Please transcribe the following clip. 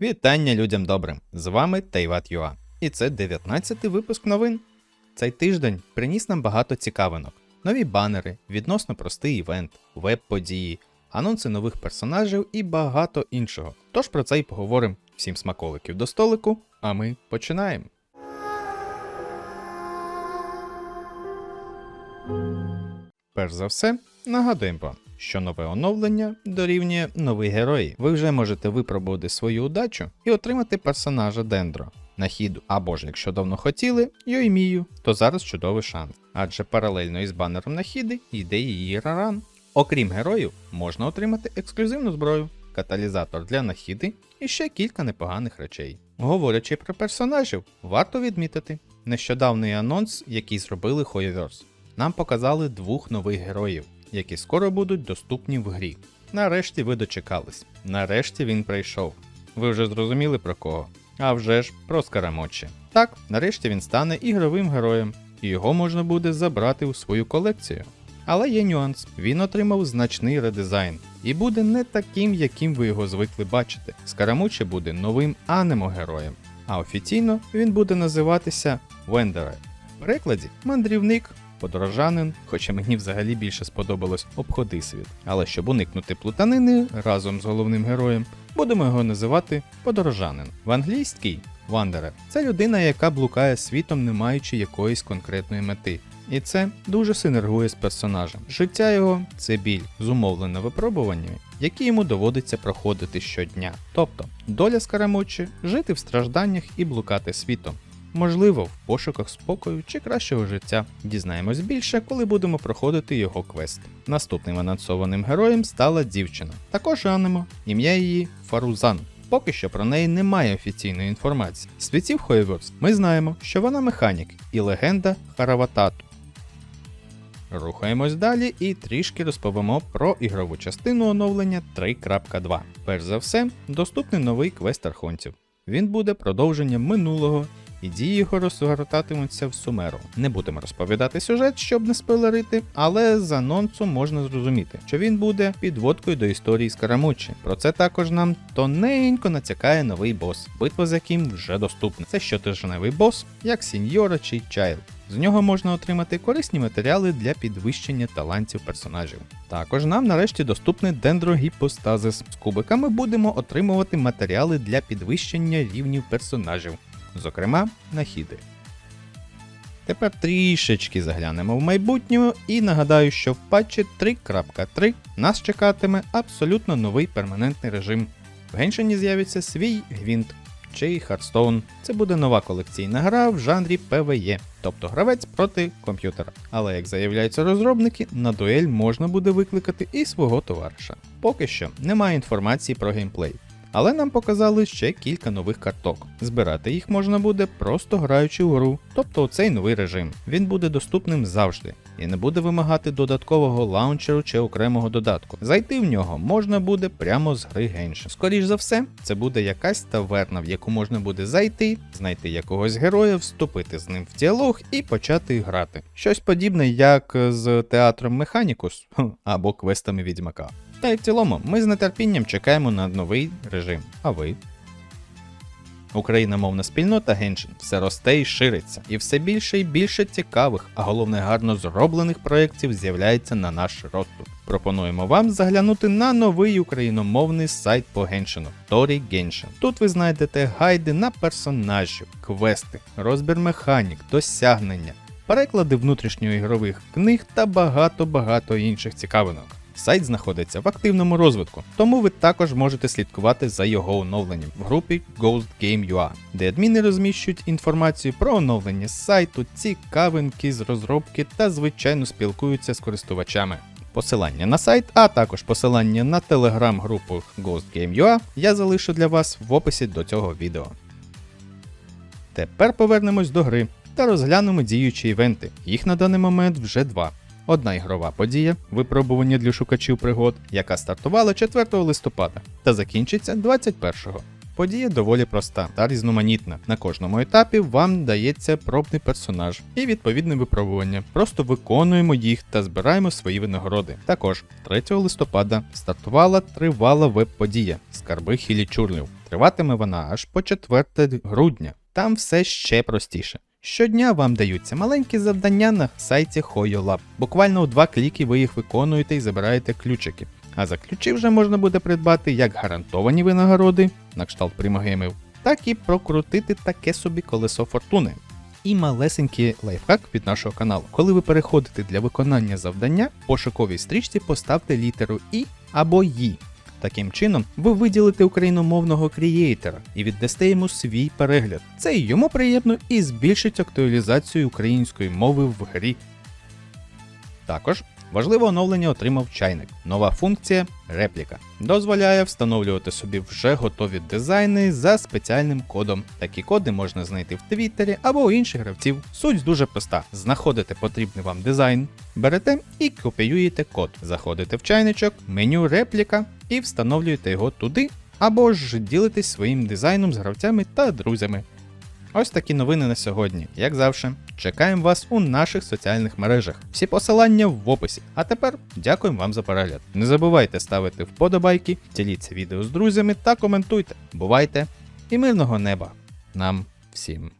Вітання людям добрим! З вами Тайват.ua. І це 19-й випуск новин. Цей тиждень приніс нам багато цікавинок: нові банери, відносно простий івент, веб-події, анонси нових персонажів і багато іншого. Тож про це й поговоримо. Всім смаколиків до столику, а ми починаємо. Перш за все, нагадуємо що нове оновлення дорівнює нові герої. Ви вже можете випробувати свою удачу і отримати персонажа Дендро на хіду. Або ж, якщо давно хотіли, Йоймію, то зараз чудовий шанс. Адже паралельно із банером на хіди йде її раран. Окрім героїв, можна отримати ексклюзивну зброю, каталізатор для нахіди і ще кілька непоганих речей. Говорячи про персонажів, варто відмітити нещодавний анонс, який зробили Hoyoverse. Нам показали двох нових героїв, які скоро будуть доступні в грі. Нарешті ви дочекались. Нарешті він прийшов. Ви вже зрозуміли про кого? А вже ж про Скарамочі. Так, нарешті він стане ігровим героєм, і його можна буде забрати у свою колекцію. Але є нюанс: він отримав значний редизайн і буде не таким, яким ви його звикли бачити. Скарамуче буде новим анемо-героєм, а офіційно він буде називатися Вендере. В перекладі мандрівник, подорожанин, хоча мені взагалі більше сподобалось обходи світ. Але щоб уникнути плутанини разом з головним героєм, будемо його називати подорожанин. В англійській Вандере це людина, яка блукає світом, не маючи якоїсь конкретної мети. І це дуже синергує з персонажем. Життя його це біль, зумовлена випробуваннями, які йому доводиться проходити щодня. Тобто, доля Скарамучі жити в стражданнях і блукати світом. Можливо, в пошуках спокою чи кращого життя. Дізнаємось більше, коли будемо проходити його квест. Наступним анонсованим героєм стала дівчина, також анемо, ім'я її Фарузан. Поки що про неї немає офіційної інформації. Світів Хойверс ми знаємо, що вона механік і легенда Хараватату. Рухаємось далі і трішки розповімо про ігрову частину оновлення 3.2. Перш за все, доступний новий квест архонтів. Він буде продовженням минулого, і дії його розгортатимуться в Сумеру. Не будемо розповідати сюжет, щоб не спойлерити, але з анонсу можна зрозуміти, що він буде підводкою до історії Скарамучі. Про це також нам тоненько натякає новий бос, битва з яким вже доступна. Це щотижневий бос, як Сіньора чи Чайл. З нього можна отримати корисні матеріали для підвищення талантів персонажів. Також нам нарешті доступний дендрогіпостазис. З кубиками будемо отримувати матеріали для підвищення рівнів персонажів, зокрема нахіди. Тепер трішечки заглянемо в майбутнє і нагадаю, що в патчі 3.3 нас чекатиме абсолютно новий перманентний режим. В Геншині з'явиться свій гвинт чи Hearthstone. Це буде нова колекційна гра в жанрі PvE, тобто гравець проти комп'ютера. Але як заявляються розробники, на дуель можна буде викликати і свого товариша. Поки що немає інформації про геймплей. Але нам показали ще кілька нових карток. Збирати їх можна буде просто граючи у гру, тобто цей новий режим. Він буде доступним завжди і не буде вимагати додаткового лаунчеру чи окремого додатку. Зайти в нього можна буде прямо з гри Genshin. Скоріш за все, це буде якась таверна, в яку можна буде зайти, знайти якогось героя, вступити з ним в діалог і почати грати. Щось подібне, як з театром Механікус або квестами Відьмака. Та й в цілому, ми з нетерпінням чекаємо на новий режим. А ви? Україномовна спільнота Genshin все росте і шириться, і все більше і більше цікавих, а головне гарно зроблених проєктів з'являється на наш росту. Пропонуємо вам заглянути на новий україномовний сайт по Геншину Торі Genshin. Тут ви знайдете гайди на персонажів, квести, розбір механік, досягнення, переклади внутрішньоігрових книг та багато-багато інших цікавинок. Сайт знаходиться в активному розвитку, тому ви також можете слідкувати за його оновленням в групі Ghost Game UA, де адміни розміщують інформацію про оновлення сайту, цікавинки з розробки та звичайно спілкуються з користувачами. Посилання на сайт, а також посилання на телеграм-групу Ghost Game UA я залишу для вас в описі до цього відео. Тепер повернемось до гри та розглянемо діючі івенти. Їх на даний момент вже два. Одна ігрова подія випробування для шукачів пригод, яка стартувала 4 листопада та закінчиться 21-го. Подія доволі проста та різноманітна. На кожному етапі вам дається пробний персонаж і відповідне випробування. Просто виконуємо їх та збираємо свої винагороди. Також 3 листопада стартувала тривала веб-подія Скарби Хілічурлів. Триватиме вона аж по 4 грудня. Там все ще простіше. Щодня вам даються маленькі завдання на сайті HoYoLab. Буквально у два кліки ви їх виконуєте і забираєте ключики. А за ключі вже можна буде придбати як гарантовані винагороди, на кшталт примагемів, так і прокрутити таке собі колесо фортуни. І малесенький лайфхак від нашого каналу. Коли ви переходите для виконання завдання, в пошуковій стрічці поставте літеру І або Ї. Таким чином, ви виділите україномовного крієйтера і віддасте йому свій перегляд. Це й йому приємно і збільшить актуалізацію української мови в грі. Також важливе оновлення отримав чайник. Нова функція репліка. Дозволяє встановлювати собі вже готові дизайни за спеціальним кодом. Такі коди можна знайти в Твіттері або у інших гравців. Суть дуже проста: знаходите потрібний вам дизайн, берете і копіюєте код. Заходите в чайничок, меню репліка і встановлюєте його туди, або ж ділитесь своїм дизайном з гравцями та друзями. Ось такі новини на сьогодні. Як завжди, чекаємо вас у наших соціальних мережах. Всі посилання в описі. А тепер дякуємо вам за перегляд. Не забувайте ставити вподобайки, діліться відео з друзями та коментуйте. Бувайте і мирного неба нам всім.